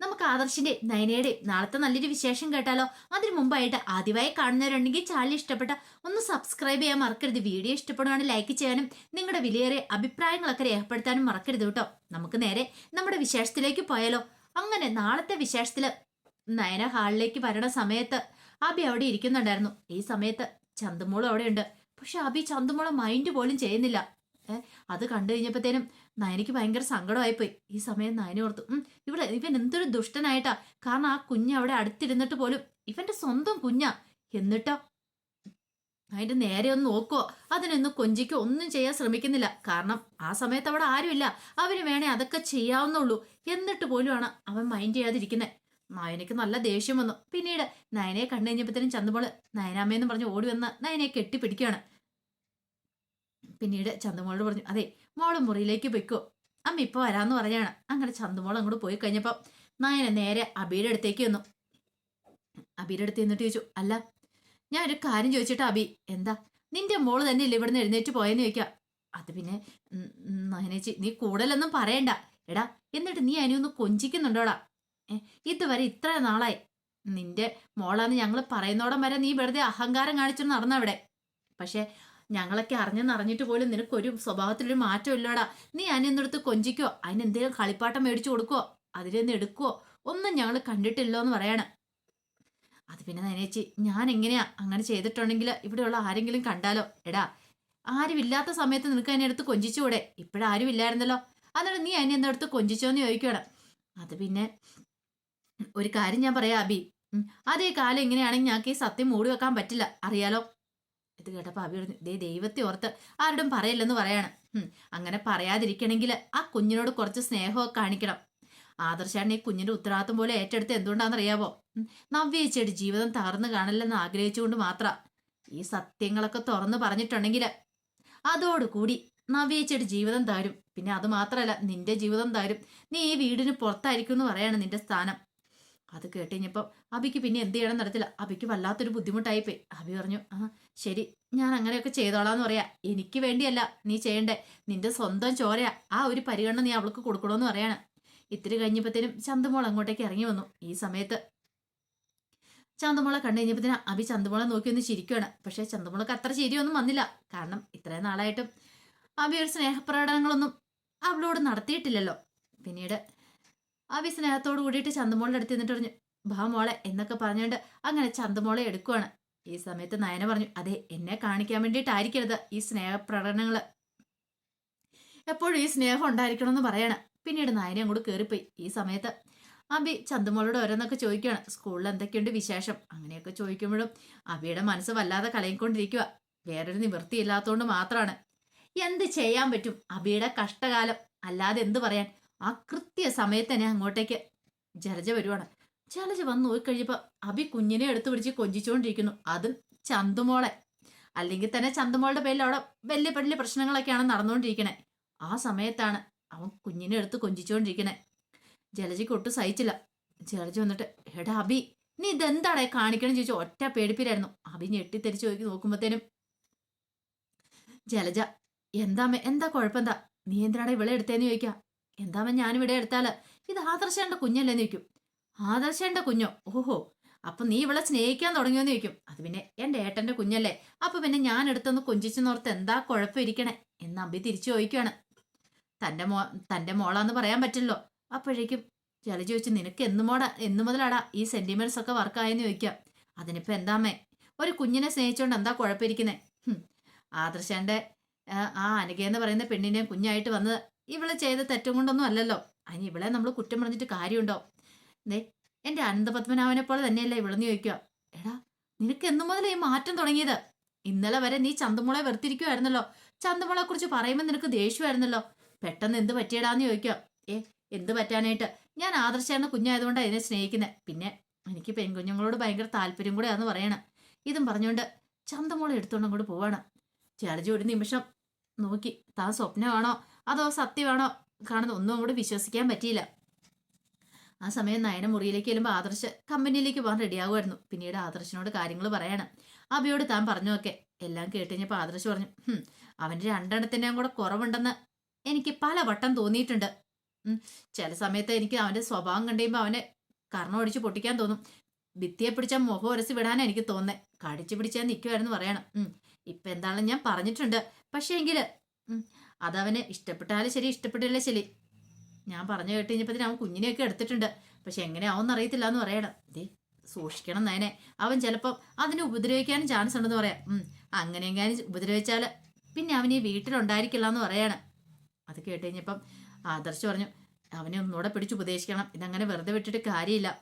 നമുക്ക് ആദർശിന്റെ നയനയുടെ നാളത്തെ നല്ലൊരു വിശേഷം കേട്ടാലോ? അതിനു മുമ്പായിട്ട് ആദ്യമായി കാണുന്നവരുണ്ടെങ്കിൽ ചാനൽ ഇഷ്ടപ്പെട്ട ഒന്ന് സബ്സ്ക്രൈബ് ചെയ്യാൻ മറക്കരുത്. വീഡിയോ ഇഷ്ടപ്പെടുകയാണെങ്കിൽ ലൈക്ക് ചെയ്യാനും നിങ്ങളുടെ വിലയേറെ അഭിപ്രായങ്ങളൊക്കെ രേഖപ്പെടുത്താനും മറക്കരുത് കേട്ടോ. നമുക്ക് നേരെ നമ്മുടെ വിശേഷത്തിലേക്ക് പോയാലോ? അങ്ങനെ നാളത്തെ വിശേഷത്തിൽ നയന ഹാളിലേക്ക് വരണ സമയത്ത് അബി അവിടെ ഇരിക്കുന്നുണ്ടായിരുന്നു. ഈ സമയത്ത് ചന്തുമോളും അവിടെ ഉണ്ട് പക്ഷെ അബി ചന്തുമോളെ മൈൻഡ് പോലും ചെയ്യുന്നില്ല. അത് കണ്ടു കഴിഞ്ഞപ്പോഴത്തേനും നയനയ്ക്ക് ഭയങ്കര സങ്കടമായിപ്പോയി. ഈ സമയം നയന ഓർത്തു. ഇവിടെ ഇവൻ എന്തൊരു ദുഷ്ടനായിട്ടാ. കാരണം ആ കുഞ്ഞ് അവിടെ അടുത്തിരുന്നിട്ട് പോലും ഇവന്റെ സ്വന്തം കുഞ്ഞാ. എന്നിട്ടോ? അതിന്റെ നേരെ ഒന്ന് നോക്കുവോ? അതിനൊന്നും കൊഞ്ചിക്കോ ഒന്നും ചെയ്യാൻ ശ്രമിക്കുന്നില്ല. കാരണം ആ സമയത്ത് അവിടെ ആരുമില്ല. അവന് വേണേ അതൊക്കെ ചെയ്യാവുന്നുള്ളൂ. എന്നിട്ട് പോലുമാണ് അവൻ മൈൻഡ് ചെയ്യാതിരിക്കുന്നത് നയനയ്ക്ക് നല്ല ദേഷ്യം വന്നു. പിന്നീട് നയനയെ കണ്ടു കഴിഞ്ഞപ്പോഴത്തേനും ചന്തമോൾ നയനാമ്മയെന്ന് പറഞ്ഞ് ഓടി വന്ന് നയനയെ കെട്ടിപ്പിടിക്കുകയാണ്. പിന്നീട് ചന്തുമോളോട് പറഞ്ഞു അതെ മോൾ മുറിയിലേക്ക് പൊയ്ക്കോ. അമ്മ ഇപ്പൊ വരാന്ന് പറഞ്ഞാണ്. അങ്ങനെ ചന്തുമോൾ അങ്ങോട്ട് പോയി കഴിഞ്ഞപ്പോ നായനെ നേരെ അബിയുടെ അടുത്തേക്ക് വന്നു അബിയുടെ അടുത്ത് എന്നിട്ട് ചോദിച്ചു അല്ല ഞാൻ ഒരു കാര്യം ചോദിച്ചിട്ട് അബി. എന്താ? നിന്റെ മോൾ തന്നെ ഇല്ല ഇവിടുന്ന് എഴുന്നേറ്റ് പോയെന്ന് ചോദിക്കാം. അത് പിന്നെ നയനേച്ചി നീ കൂടുതലൊന്നും പറയണ്ട. എടാ എന്നിട്ട് നീ അതിനൊന്ന് കൊഞ്ചിക്കുന്നുണ്ടോടാ? ഏഹ് ഇതുവരെ ഇത്ര നാളായി. നിന്റെ മോളാന്ന് ഞങ്ങൾ പറയുന്നോടം വരെ നീ വെറുതെ അഹങ്കാരം കാണിച്ചു നടന്നവിടെ. പക്ഷെ ഞങ്ങളൊക്കെ അറിഞ്ഞെന്ന് അറിഞ്ഞിട്ട് പോലും നിനക്കൊരു സ്വഭാവത്തിലൊരു മാറ്റം ഇല്ലടാ. നീ അതിനെന്നെടുത്ത് കൊഞ്ചിക്കോ? അതിനെന്തേലും കളിപ്പാട്ടം മേടിച്ചു കൊടുക്കോ? അതിലൊന്ന് എടുക്കുവോ? ഒന്നും ഞങ്ങൾ കണ്ടിട്ടില്ലോ എന്ന് പറയാണ്. അത് പിന്നെ നനേച്ചി ഞാൻ എങ്ങനെയാ അങ്ങനെ ചെയ്തിട്ടുണ്ടെങ്കിൽ ഇവിടെയുള്ള ആരെങ്കിലും കണ്ടാലോ? എടാ ആരുമില്ലാത്ത സമയത്ത് നിനക്ക് അതിനെ എടുത്ത് കൊഞ്ചിച്ചുകൂടെ? ഇപ്പോഴാരും ഇല്ലായിരുന്നല്ലോ. എന്നിട്ട് നീ അതിനെ എടുത്ത് കൊഞ്ചിച്ചോന്ന് ചോദിക്കുകയാണ് അത് പിന്നെ ഒരു കാര്യം ഞാൻ പറയാം അബി. അതേ കാലം എങ്ങനെയാണെങ്കിൽ ഞങ്ങൾക്ക് ഈ സത്യം മൂടി വെക്കാൻ പറ്റില്ല. അറിയാലോ? ഇത് കേട്ടപ്പോൾ അബി പറഞ്ഞു ദേ ദൈവത്തെ ഓർത്ത് ആരോടും പറയില്ലെന്ന് പറയാണ്. അങ്ങനെ പറയാതിരിക്കണമെങ്കിൽ ആ കുഞ്ഞിനോട് കുറച്ച് സ്നേഹമൊക്കെ കാണിക്കണം. ആദർശാണ് ഈ കുഞ്ഞിന്റെ ഉത്തരവാദിത്വം പോലെ ഏറ്റെടുത്ത് എന്തുകൊണ്ടാണെന്നറിയാവോ? നവ്യേച്ചയുടെ ജീവിതം തകർന്നു കാണില്ലെന്ന് ആഗ്രഹിച്ചുകൊണ്ട് മാത്ര ഈ സത്യങ്ങളൊക്കെ തുറന്നു പറഞ്ഞിട്ടുണ്ടെങ്കിൽ അതോടുകൂടി നവ്യേച്ചയുടെ ജീവിതം തരും പിന്നെ അത് മാത്രമല്ല നിന്റെ ജീവിതം തരും നീ ഈ വീടിന് പുറത്തായിരിക്കും എന്ന് പറയാണ് നിന്റെ സ്ഥാനം. അത് കേട്ട് കഴിഞ്ഞപ്പോൾ അബിക്ക് പിന്നെ എന്ത് ചെയ്യണം നടത്തില്ല അബിക്ക് വല്ലാത്തൊരു ബുദ്ധിമുട്ടായിപ്പോയി. അബി പറഞ്ഞു ആ ശരി ഞാൻ അങ്ങനെയൊക്കെ ചെയ്തോളാന്ന് പറയാ. എനിക്ക് വേണ്ടിയല്ല നീ ചെയ്യണ്ടേ. നിന്റെ സ്വന്തം ചോരയാ. ആ ഒരു പരിഗണന നീ അവൾക്ക് കൊടുക്കണമെന്ന് പറയാണ്. ഇത്തിരി കഴിഞ്ഞപ്പോഴത്തേനും ചന്തമോൾ അങ്ങോട്ടേക്ക് ഇറങ്ങി വന്നു. ഈ സമയത്ത് ചന്തമോളെ കണ്ടു കഴിഞ്ഞപ്പോഴത്തേനും അബി ചന്തമോളെ നോക്കി ഒന്ന് ചിരിക്കുകയാണ് പക്ഷേ ചന്തമോളക്ക് അത്ര ചിരിയൊന്നും വന്നില്ല. കാരണം ഇത്രയും നാളായിട്ടും അബി ഒരു സ്നേഹപ്രകടനങ്ങളൊന്നും അവളോട് നടത്തിയിട്ടില്ലല്ലോ. പിന്നീട് അബി സ്നേഹത്തോട് കൂടിയിട്ട് ചന്തമോളുടെ അടുത്ത് നിന്നിട്ട് പറഞ്ഞു ഭാ മോളെ എന്നൊക്കെ പറഞ്ഞുകൊണ്ട് അങ്ങനെ ചന്തമോളെ എടുക്കുവാണ്. ഈ സമയത്ത് നയന പറഞ്ഞു അതെ എന്നെ കാണിക്കാൻ വേണ്ടിയിട്ടായിരിക്കരുത് ഈ സ്നേഹപ്രകടനങ്ങൾ എപ്പോഴും ഈ സ്നേഹം ഉണ്ടായിരിക്കണം എന്ന് പറയണം. പിന്നീട് നയനെ അങ്ങോട്ട് കയറിപ്പോയി ഈ സമയത്ത് അബി ചന്തമോളോട് ഓരോന്നൊക്കെ ചോദിക്കുകയാണ് സ്കൂളിൽ എന്തൊക്കെയുണ്ട് വിശേഷം? അങ്ങനെയൊക്കെ ചോദിക്കുമ്പോഴും അബിയുടെ മനസ്സ് വല്ലാതെ കളയിക്കൊണ്ടിരിക്കുക വേറൊരു നിവൃത്തിയില്ലാത്തതുകൊണ്ട് മാത്രമാണ് എന്ത് ചെയ്യാൻ പറ്റും? അബിയുടെ കഷ്ടകാലം. അല്ലാതെ എന്ത് പറയാൻ? ആ കൃത്യ സമയത്ത് തന്നെ അങ്ങോട്ടേക്ക് ജലജ വരുവാണ്. ജലജ വന്ന് നോക്കിക്കഴിഞ്ഞപ്പോൾ അബി കുഞ്ഞിനെ എടുത്തു പിടിച്ച് കൊഞ്ചിച്ചുകൊണ്ടിരിക്കുന്നു അതും ചന്തുമോളെ. അല്ലെങ്കിൽ തന്നെ ചന്തുമോളുടെ പേരിൽ അവിടെ വലിയ വലിയ പ്രശ്നങ്ങളൊക്കെയാണ് നടന്നുകൊണ്ടിരിക്കണേ ആ സമയത്താണ് അവൻ കുഞ്ഞിനെ എടുത്ത് കൊഞ്ചിച്ചുകൊണ്ടിരിക്കണേ ജലജയ്ക്ക് ഒട്ടും സഹിച്ചില്ല. ജലജ വന്നിട്ട് എടാ അബി നീ ഇതെന്താടേ കാണിക്കണം? ചോദിച്ചു. ഒറ്റ പേടിപ്പിലായിരുന്നു. അബി ഞെട്ടിത്തെരിച്ച് നോക്കി നോക്കുമ്പോഴത്തേനും ജലജ എന്താമ്മ എന്താ കുഴപ്പമെന്താ നീ എന്തിനാടാ ഇവിടെ എടുത്തേന്ന് ചോദിക്കാം? എന്താമ്മ ഞാനിവിടെ എടുത്താൽ? ഇത് ആദർശേണ്ട കുഞ്ഞല്ലേ നിൽക്കും ആദർശേണ്ട കുഞ്ഞോ? ഓഹോ അപ്പൊ നീ ഇവളെ സ്നേഹിക്കാൻ തുടങ്ങിയോന്ന് ചോദിക്കും. അത് പിന്നെ എന്റെ ഏട്ടന്റെ കുഞ്ഞല്ലേ. അപ്പൊ പിന്നെ ഞാൻ എടുത്തൊന്ന് കൊഞ്ചിച്ചെന്നോർത്ത് എന്താ കുഴപ്പം ഇരിക്കണേ എന്ന് അമ്പി തിരിച്ചു ചോദിക്കുകയാണ് തന്റെ മോ തന്റെ മോളാന്ന് പറയാൻ പറ്റില്ലോ അപ്പോഴേക്കും ജലജ ചോദിച്ചു നിനക്ക് എന്ന് മോടാ എന്ന് മുതലാടാ ഈ സെന്റിമെന്റ്സ് ഒക്കെ വർക്കായെന്ന് ചോദിക്കാം അതിനിപ്പോ എന്താമ്മേ ഒരു കുഞ്ഞിനെ സ്നേഹിച്ചോണ്ട് എന്താ കുഴപ്പമിരിക്കുന്നേ? ആദർശന്റെ ആ, അനഘ എന്ന് പറയുന്ന പെണ്ണിനെ കുഞ്ഞായിട്ട് വന്നത് ഇവൾ ചെയ്ത തെറ്റും കൊണ്ടൊന്നും അല്ലല്ലോ അതിന് ഇവളെ നമ്മൾ കുറ്റം പറഞ്ഞിട്ട് കാര്യമുണ്ടോ? ദേ എന്റെ അനന്തപത്മനാഭനെ പോലെ തന്നെയല്ലേ ഇവളെന്ന് ചോദിക്കുക. എടാ നിനക്ക് എന്നു മുതൽ ഈ മാറ്റം തുടങ്ങിയത്? ഇന്നലെ വരെ നീ ചന്തമുളെ വെറുത്തിരിക്കുമായിരുന്നല്ലോ ചന്തമുളെ കുറിച്ച് പറയുമ്പോൾ നിനക്ക് ദേഷ്യമായിരുന്നല്ലോ. പെട്ടെന്ന് എന്ത് പറ്റിയടാന്ന് ചോദിക്കുക. ഏ എന്ത് പറ്റാനായിട്ട്? ഞാൻ ആദർശാണ് കുഞ്ഞായതുകൊണ്ടാണ് അതിനെ സ്നേഹിക്കുന്നത് പിന്നെ എനിക്ക് പെൺകുഞ്ഞുങ്ങളോട് ഭയങ്കര താല്പര്യം കൂടെയാന്ന് പറയണം. ഇതും പറഞ്ഞുകൊണ്ട് ചന്തമോളെ എടുത്തോണ്ട് അങ്ങോട്ട് പോവാണ്. ചേർജി ഒരു നിമിഷം നോക്കി. താൻ സ്വപ്നമാണോ? അതോ സത്യമാണോ കാണുന്ന ഒന്നും അങ്ങോട്ട് വിശ്വസിക്കാൻ പറ്റിയില്ല. ആ സമയം നയന മുറിയിലേക്ക് ചെല്ലുമ്പോൾ ആദർശ് കമ്പനിയിലേക്ക് പോകാൻ റെഡിയാകുമായിരുന്നു. പിന്നീട് ആദർശിനോട് കാര്യങ്ങൾ പറയണം. അബിയോട് താൻ പറഞ്ഞൊക്കെ എല്ലാം കേട്ടുകഴിഞ്ഞപ്പോൾ ആദർശ് പറഞ്ഞു അവന്റെ രണ്ടെണ്ണത്തിന്റെയും കൂടെ കുറവുണ്ടെന്ന് എനിക്ക് പല വട്ടം തോന്നിയിട്ടുണ്ട് ചില സമയത്ത് എനിക്ക് അവന്റെ സ്വഭാവം കണ്ടുകഴിയുമ്പോൾ അവനെ കർണം അടിച്ച് പൊട്ടിക്കാൻ തോന്നും. ഭിത്തിയെ പിടിച്ചാൽ മുഖം ഉരസി വിടാനാണ് എനിക്ക് തോന്നേ. കടിച്ചു പിടിച്ചാൽ നിൽക്കുമായിരുന്നു പറയണം. ഇപ്പം എന്താണെന്ന് ഞാൻ പറഞ്ഞിട്ടുണ്ട്. പക്ഷേ എങ്കിൽ ഉം, അതവന് ഇഷ്ടപ്പെട്ടാലും ശരി ഇഷ്ടപ്പെട്ടില്ല ശരി. ഞാൻ പറഞ്ഞു കേട്ട് കഴിഞ്ഞപ്പോൾ അവൻ കുഞ്ഞിനെയൊക്കെ എടുത്തിട്ടുണ്ട്. പക്ഷെ എങ്ങനെ ആവുമെന്ന് അറിയത്തില്ല എന്ന് പറയണം. ദേ സൂക്ഷിക്കണം നയനെ. അവൻ ചിലപ്പം അതിനെ ഉപദ്രവിക്കാനും ചാൻസ് ഉണ്ടെന്ന് പറയാം. അങ്ങനെയെങ്കിലും ഉപദ്രവിച്ചാൽ പിന്നെ അവൻ ഈ വീട്ടിലുണ്ടായിരിക്കില്ല എന്ന് പറയാണ്. അത് കേട്ട് ആദർശ് പറഞ്ഞു അവനെ ഒന്നുകൂടെ പിടിച്ച് ഉപദേശിക്കണം. ഇതങ്ങനെ വെറുതെ വിട്ടിട്ട് കാര്യമില്ല.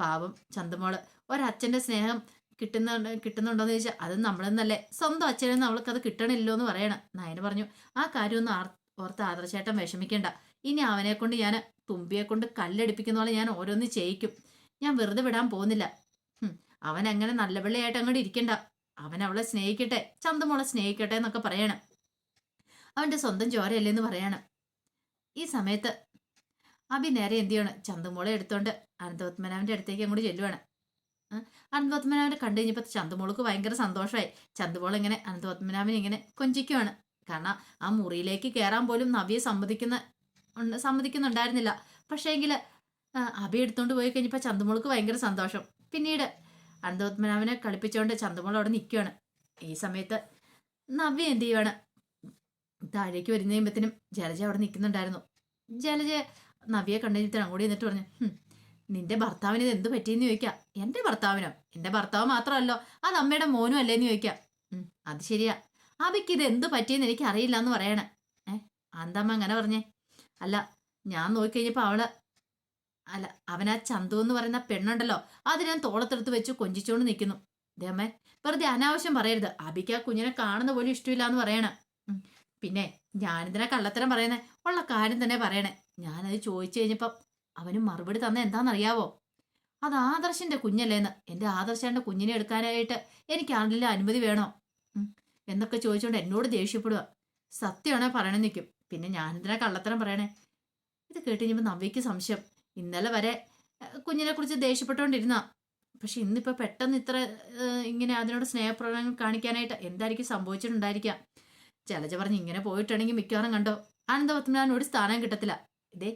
പാവം ചന്തമോൾ. ഒരച്ഛന്റെ സ്നേഹം കിട്ടുന്നുണ്ട് എന്ന് ചോദിച്ചാൽ അത് നമ്മളെന്നല്ലേ. സ്വന്തം അച്ഛനും അത് കിട്ടണില്ലോ എന്ന് പറയണം. നായന് പറഞ്ഞു ആ കാര്യമൊന്നും ആർ ഓർത്ത് ആദർശേട്ടൻ വിഷമിക്കേണ്ട. ഇനി അവനെ കൊണ്ട് ഞാൻ തുമ്പിയെ കൊണ്ട് കല്ലടിപ്പിക്കുന്ന പോലെ ഞാൻ ഓരോന്ന് ചെയ്യിക്കും. ഞാൻ വെറുതെ വിടാൻ പോകുന്നില്ല. അവൻ അങ്ങനെ നല്ല പിള്ളയായിട്ട് അങ്ങോട്ട് ഇരിക്കണ്ട. അവൻ അവളെ സ്നേഹിക്കട്ടെ ചന്തമോളെ സ്നേഹിക്കട്ടെ എന്നൊക്കെ പറയണം. അവന്റെ സ്വന്തം ചോരയല്ലേ എന്ന് പറയണം. ഈ സമയത്ത് അഭി നേരെ എന്ത് ചെയ്യണം? ചന്തമോളെ എടുത്തോണ്ട് അനന്തപത്മനാവിന്റെ അടുത്തേക്ക് അങ്ങോട്ട് ചെല്ലുവാണ്. അനന്തപത്മനാഭനെ കണ്ടു കഴിഞ്ഞപ്പോൾ ചന്തമോൾക്ക് ഭയങ്കര സന്തോഷമായി ചന്തമോൾ ഇങ്ങനെ അനന്തപത്മനാഭനെ ഇങ്ങനെ കൊഞ്ചിക്കുവാണ്. കാരണം ആ മുറിയിലേക്ക് കയറാൻ പോലും നവിയെ സമ്മതിക്കുന്ന സമ്മതിക്കുന്നുണ്ടായിരുന്നില്ല. പക്ഷേ എങ്കിൽ അഭി എടുത്തുകൊണ്ട് പോയി കഴിഞ്ഞപ്പോൾ ചന്തമോൾക്ക് ഭയങ്കര സന്തോഷം. പിന്നീട് അനന്തപത്മനാഭനെ കളിപ്പിച്ചുകൊണ്ട് ചന്തമോൾ അവിടെ നിൽക്കുകയാണ് ഈ സമയത്ത് നവ്യ എന്ത് ചെയ്യുവാണ്? താഴേക്ക് വരുന്ന കഴിയുമ്പത്തിനും ജലജ അവിടെ നിൽക്കുന്നുണ്ടായിരുന്നു ജലജ നവിയെ കണ്ടു കഴിഞ്ഞിട്ട് അങ്ങോട്ട് എന്നിട്ട് പറഞ്ഞു "ഹും, നിന്റെ ഭർത്താവിന് ഇത് എന്ത് പറ്റിയെന്ന് ചോദിക്കാം. എന്റെ ഭർത്താവിനോ? എന്റെ ഭർത്താവ് മാത്രമല്ലോ. അത് അമ്മയുടെ മോനും അല്ലേന്ന് ചോദിക്കാം. അത് ശരിയാ. അബിക്ക് ഇത് എന്ത് പറ്റിയെന്ന് എനിക്ക് അറിയില്ല എന്ന് പറയണേ. ഏ അന്തമ്മ അങ്ങനെ പറഞ്ഞേ. അല്ല ഞാൻ നോക്കിക്കഴിഞ്ഞപ്പോ അവൾ അല്ല അവനാ ചന്തു എന്ന് പറയുന്ന പെണ്ണുണ്ടല്ലോ. അത് ഞാൻ തോളത്തെടുത്ത് വെച്ച് കൊഞ്ചിച്ചോണ്ട് നിൽക്കുന്നു ദേമ്മേ വെറുതെ അനാവശ്യം പറയരുത്. അബിക്ക് ആ കുഞ്ഞിനെ കാണുന്ന പോലും ഇഷ്ടമില്ല എന്ന് പറയണേ. പിന്നെ ഞാനിതിനെ കള്ളത്തരം പറയുന്നേ. ഉള്ള കാര്യം തന്നെ പറയണേ. ഞാനത് ചോദിച്ചു കഴിഞ്ഞപ്പം അവന് മറുപടി തന്ന എന്താണെന്നറിയാവോ? അത് ആദർശന്റെ കുഞ്ഞല്ലേന്ന്. എന്റെ ആദർശന്റെ കുഞ്ഞിനെ എടുക്കാനായിട്ട് എനിക്ക് ആരെങ്കിലും അനുമതി വേണോ? എന്നൊക്കെ ചോദിച്ചുകൊണ്ട് എന്നോട് ദേഷ്യപ്പെടുക സത്യമാണോ പറയണേ നിൽക്കും പിന്നെ ഞാനെന്തിനാ കള്ളത്തരം പറയണേ? ഇത് കേട്ട് കഴിഞ്ഞപ്പോൾ നവ്യയ്ക്ക് സംശയം. ഇന്നലെ വരെ കുഞ്ഞിനെ കുറിച്ച് ദേഷ്യപ്പെട്ടുകൊണ്ടിരുന്ന പക്ഷെ ഇന്നിപ്പോൾ പെട്ടെന്ന് ഇത്ര ഇങ്ങനെ അതിനോട് സ്നേഹപ്രകടനം കാണിക്കാനായിട്ട് എന്തായിരിക്കും സംഭവിച്ചിട്ടുണ്ടായിരിക്കാം? ജലജ പറഞ്ഞ് ഇങ്ങനെ പോയിട്ടുണ്ടെങ്കിൽ മിക്കവാറും കണ്ടോ? ആനന്ദപത്മനാഭൻ ഒരു സ്ഥാനം കിട്ടത്തില്ല. ഇതേ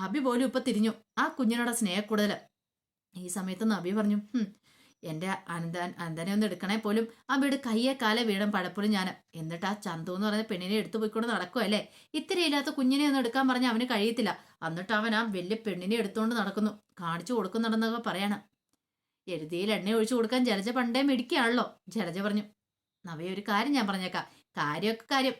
അബി പോലും ഇപ്പൊ തിരിഞ്ഞു. ആ കുഞ്ഞിനോട് സ്നേഹം കൂടുതൽ ഈ സമയത്ത് നബി പറഞ്ഞു "ഹും, എന്റെ അനന്ത അനന്തനെ ഒന്ന് എടുക്കണേ പോലും അബിയുടെ കയ്യെ കാലെ വീടും പടപ്പോഴും ഞാൻ എന്നിട്ട് ആ ചന്തു എന്ന് പറഞ്ഞ പെണ്ണിനെ എടുത്തു പോയിക്കൊണ്ട് നടക്കുമല്ലേ ഇത്തിരി ഇല്ലാത്ത കുഞ്ഞിനെ ഒന്നും എടുക്കാൻ പറഞ്ഞ അവന് കഴിയത്തില്ല. എന്നിട്ട് അവൻ ആ വലിയ പെണ്ണിനെ എടുത്തുകൊണ്ട് നടക്കുന്നു. കാണിച്ചു കൊടുക്കുന്നുണ്ടെന്നൊക്കെ പറയണം. എഴുതിയിൽ എണ്ണ ഒഴിച്ചു കൊടുക്കാൻ ജലജ പണ്ടേ മിടിക്കുകയാണല്ലോ ജലജ പറഞ്ഞു. നവയൊരു കാര്യം ഞാൻ പറഞ്ഞേക്കാം. കാര്യമൊക്കെ കാര്യം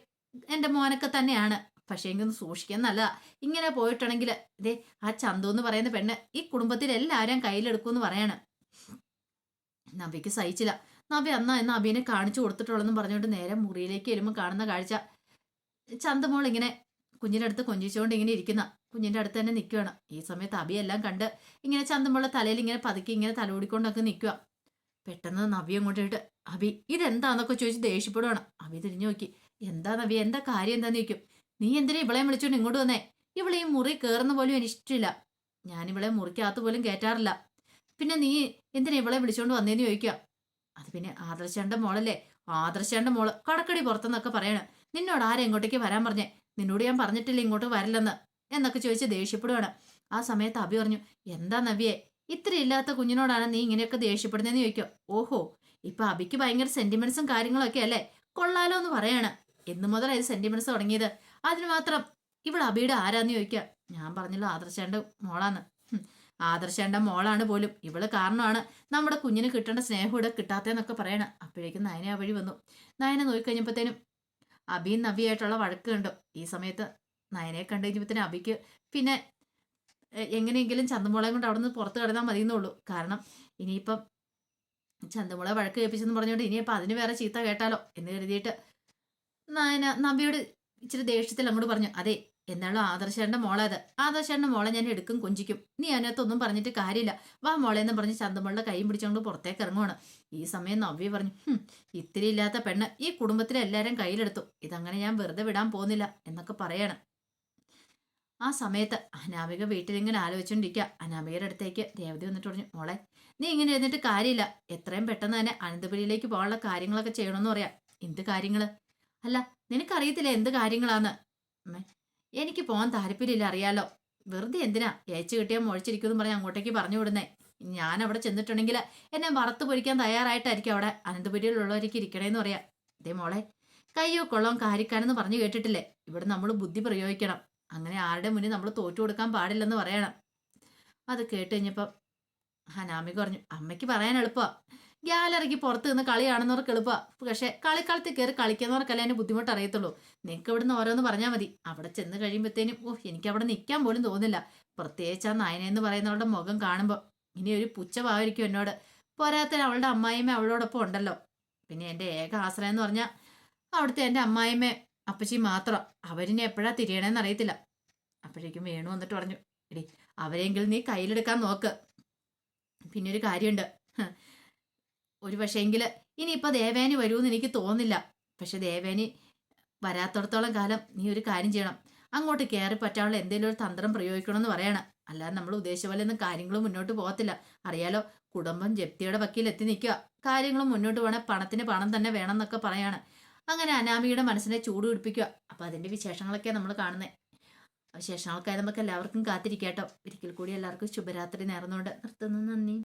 എന്റെ മോനൊക്കെ തന്നെയാണ്. പക്ഷേ എങ്കിലും സൂക്ഷിക്കാൻ നല്ലതാ ഇങ്ങനെ പോയിട്ടുണ്ടെങ്കിൽ ഇതേ ആ ചന്തു എന്ന് പറയുന്ന പെണ്ണ് ഈ കുടുംബത്തിൽ എല്ലാവരും കയ്യിലെടുക്കുമെന്ന് പറയാണ്. നബിക്ക് സഹിച്ചില്ല. നബി അന്നാ എന്ന് അബീനെ കാണിച്ചു കൊടുത്തിട്ടുള്ളെന്നും പറഞ്ഞുകൊണ്ട് നേരെ മുറിയിലേക്ക് വരുമ്പോൾ കാണുന്ന കാഴ്ച. ചന്തമോൾ ഇങ്ങനെ കുഞ്ഞിന്റെ അടുത്ത് കൊഞ്ചിച്ചുകൊണ്ട് ഇങ്ങനെ ഇരിക്കുന്ന. കുഞ്ഞിന്റെ അടുത്ത് തന്നെ നിൽക്കുകയാണ് ഈ സമയത്ത് അബിയെല്ലാം കണ്ട് ഇങ്ങനെ ചന്തമുള്ള തലയിൽ ഇങ്ങനെ പതുക്കി ഇങ്ങനെ തലോടിക്കൊണ്ടൊക്കെ നിൽക്കുക പെട്ടെന്ന് നബി അങ്ങോട്ടിട്ട് അബി ഇതെന്താന്നൊക്കെ ചോദിച്ച് ദേഷ്യപ്പെടുവാണ്. അബി തിരിഞ്ഞു നോക്കി. എന്താ നബി എന്താ കാര്യം? എന്താന്ന് ചോദിക്കും. നീ എന്തിനാ ഇവളെ വിളിച്ചോണ്ട് ഇങ്ങോട്ട് വന്നേ? ഇവളെ ഈ മുറി കയറുന്ന പോലും എനിക്കിഷ്ടമില്ല ഞാൻ ഇവളെ മുറിക്കകത്ത് പോലും കയറ്റാറില്ല പിന്നെ നീ എന്തിനാ ഇവളെ വിളിച്ചോണ്ട് വന്നേന്ന് ചോദിക്കുക അത് പിന്നെ ആദർശന്റെ മോളല്ലേ? ആദർശന്റെ മോൾ. കടക്കടി പുറത്തെന്നൊക്കെ പറയണം. നിന്നോട് ആരെ ഇങ്ങോട്ടേക്ക് വരാൻ പറഞ്ഞേ? നിന്നോട് ഞാൻ പറഞ്ഞിട്ടില്ല ഇങ്ങോട്ട് വരില്ലെന്ന്? എന്നൊക്കെ ചോദിച്ച് ദേഷ്യപ്പെടുവാണ്. ആ സമയത്ത് അഭി പറഞ്ഞു എന്താ നവ്യേ? ഇത്ര ഇല്ലാത്ത കുഞ്ഞിനോടാണ് നീ ഇങ്ങനെയൊക്കെ ദേഷ്യപ്പെടുന്നതെന്ന് ചോദിക്കും? ഓഹോ ഇപ്പൊ അബിക്ക് ഭയങ്കര സെന്റിമെന്റ്സും കാര്യങ്ങളൊക്കെ അല്ലേ കൊള്ളാലോ എന്ന് പറയാണ്. എന്ന് മുതലാ ഇത് സെന്റിമെന്റ്സ് തുടങ്ങിയത്. അതിന് മാത്രം ഇവിടെ അബിയുടെ ആരാന്ന് ചോദിക്കുക ഞാൻ പറഞ്ഞല്ലോ ആദർശേണ്ട മോളാന്ന്. ആദർശേണ്ട മോളാണ് പോലും. ഇവൾ കാരണമാണ്. നമ്മുടെ കുഞ്ഞിന് കിട്ടേണ്ട സ്നേഹം ഇവിടെ കിട്ടാത്തതെന്നൊക്കെ പറയണം. അപ്പോഴേക്കും നയന ആ വഴി വന്നു. നയനെ നോക്കിക്കഴിഞ്ഞപ്പോഴത്തേനും അബിയും നബിയായിട്ടുള്ള വഴക്ക് കണ്ടു. ഈ സമയത്ത് നയനെ കണ്ടു കഴിഞ്ഞപ്പോഴത്തേനും അബിക്ക് പിന്നെ എങ്ങനെയെങ്കിലും ചന്തമോളെ കൊണ്ട് അവിടെ നിന്ന് പുറത്ത് കിടന്നാൽ മതിയെന്നുള്ളൂ. കാരണം ഇനിയിപ്പം ചന്തമോളെ വഴക്ക് കേൾപ്പിച്ചെന്ന് പറഞ്ഞുകൊണ്ട് ഇനിയിപ്പം അതിന് വേറെ ചീത്ത കേട്ടാലോ എന്ന് കരുതിയിട്ട് നബിയോട് ഇച്ചിരി ദേഷ്യത്തിൽ അങ്ങോട്ട് പറഞ്ഞു അതെ എന്നാലും ആദർശേണ്ട മോളെ അത് ആദർശേണ്ട മോളെ ഞാൻ എടുക്കും കൊഞ്ചിക്കും. നീ അതിനകത്തൊന്നും പറഞ്ഞിട്ട് കാര്യമില്ല. വാ മോളെ എന്ന് പറഞ്ഞ് ചന്തമോളുടെ കൈയും പിടിച്ചുകൊണ്ട് പുറത്തേക്ക് ഇറങ്ങുവാണ്. ഈ സമയം നവ്യ പറഞ്ഞു "ഹും, ഇത്തിരി ഇല്ലാത്ത പെണ്ണ് ഈ കുടുംബത്തിലെ എല്ലാവരും കയ്യിലെടുത്തു. ഇതങ്ങനെ ഞാൻ വെറുതെ വിടാൻ പോകുന്നില്ല എന്നൊക്കെ പറയാണ്. ആ സമയത്ത് അനാമിക വീട്ടിലിങ്ങനെ ആലോചിച്ചുകൊണ്ടിരിക്കുക അനാമികയുടെ അടുത്തേക്ക് രേവതി വന്നിട്ട് പറഞ്ഞു മോളെ നീ ഇങ്ങനെ എഴുന്നിട്ട് കാര്യമില്ല. എത്രയും പെട്ടെന്ന് തന്നെ അനന്തപുരിയിലേക്ക് പോകാനുള്ള കാര്യങ്ങളൊക്കെ ചെയ്യണമെന്ന് പറയാം. എന്ത് കാര്യങ്ങൾ? അല്ല നിനക്കറിയത്തില്ല എന്ത് കാര്യങ്ങളാന്ന്? എനിക്ക് പോകാൻ താല്പര്യമില്ല അറിയാലോ. വെറുതെ എന്തിനാ? ഏച്ചു കിട്ടിയാൽ മുഴച്ചിരിക്കുമെന്ന് പറഞ്ഞ് അങ്ങോട്ടേക്ക് പറഞ്ഞു വിടുന്നേ. ഞാൻ അവിടെ ചെന്നിട്ടുണ്ടെങ്കിൽ എന്നെ വറുത്ത് പൊരിക്കാൻ തയ്യാറായിട്ടായിരിക്കും അവിടെ. അനന്തപുരിയിലുള്ളവർക്ക് ഇരിക്കണേന്ന് പറയാം. അതേ മോളെ കയ്യോ കൊള്ളോ കാരിക്കാനെന്ന് പറഞ്ഞു കേട്ടിട്ടില്ലേ? ഇവിടെ നമ്മൾ ബുദ്ധി പ്രയോഗിക്കണം. അങ്ങനെ ആരുടെ മുന്നിൽ നമ്മൾ തോറ്റു കൊടുക്കാൻ പാടില്ലെന്ന് പറയണം. അത് കേട്ട് കഴിഞ്ഞപ്പം ഹനാമി പറഞ്ഞു അമ്മയ്ക്ക് പറയാൻ എളുപ്പമാ ഗ്യാലറിക്ക് പുറത്ത് നിന്ന് കളി കാണുന്നവർക്ക് എളുപ്പമാ പക്ഷെ കളിക്കളത്തിൽ കയറി കളിക്കുന്നവർക്കല്ലേ അതിന് ബുദ്ധിമുട്ട് അറിയത്തുള്ളൂ. നിങ്ങൾക്ക് ഇവിടുന്ന് ഓരോന്ന് പറഞ്ഞാൽ മതി. അവിടെ ചെന്ന് കഴിയുമ്പോഴത്തേനും ഓ എനിക്ക് അവിടെ നിൽക്കാൻ പോലും തോന്നില്ല. പ്രത്യേകിച്ച് ആ നയനെന്ന് പറയുന്നവളുടെ മുഖം കാണുമ്പോൾ ഇനി ഒരു പുച്ഛഭാവമായിരിക്കും എന്നോട്. പോരാത്തിന് അവളുടെ അമ്മായിമ്മ അവളോടൊപ്പം ഉണ്ടല്ലോ. പിന്നെ എന്റെ ഏക ആശ്രയം എന്ന് പറഞ്ഞാൽ അവിടുത്തെ എന്റെ അമ്മായിമ്മ അപ്പച്ചി മാത്രം. അവരിനെ എപ്പോഴാ തിരിയണേന്ന് അറിയത്തില്ല. അപ്പോഴേക്കും വേണു വന്നിട്ട് പറഞ്ഞു എടി അവരെങ്കിലും നീ കയ്യിലെടുക്കാൻ നോക്ക്. പിന്നെ ഒരു കാര്യമുണ്ട്. ഒരു പക്ഷേങ്കിൽ ഇനിയിപ്പോൾ ദേവേനി വരുമെന്ന് എനിക്ക് തോന്നില്ല പക്ഷെ ദേവേനി വരാത്തടത്തോളം കാലം നീ ഒരു കാര്യം ചെയ്യണം. അങ്ങോട്ട് കയറി പറ്റാനുള്ള എന്തെങ്കിലും ഒരു തന്ത്രം പ്രയോഗിക്കണമെന്ന് പറയണം. അല്ലാതെ നമ്മൾ ഉദ്ദേശിച്ച പോലെ ഒന്നും കാര്യങ്ങൾ മുന്നോട്ട് പോകത്തില്ല. അറിയാലോ കുടുംബം ജപ്തിയുടെ വക്കീൽ എത്തി നിൽക്കുക. കാര്യങ്ങൾ മുന്നോട്ട് പോകണേ പണത്തിന് പണം തന്നെ വേണം എന്നൊക്കെ പറയാണ്. അങ്ങനെ അനാമിയുടെ മനസ്സിനെ ചൂട് പിടിപ്പിക്കുക. അപ്പം അതിന്റെ വിശേഷങ്ങളൊക്കെ നമ്മൾ കാണുന്നത് വിശേഷങ്ങൾക്കായി നമുക്ക് എല്ലാവർക്കും കാത്തിരിക്കാട്ടോ. ഒരിക്കൽ കൂടി എല്ലാവർക്കും ശുഭരാത്രി നേർന്നുകൊണ്ട് നിർത്തുന്നു. നന്ദി.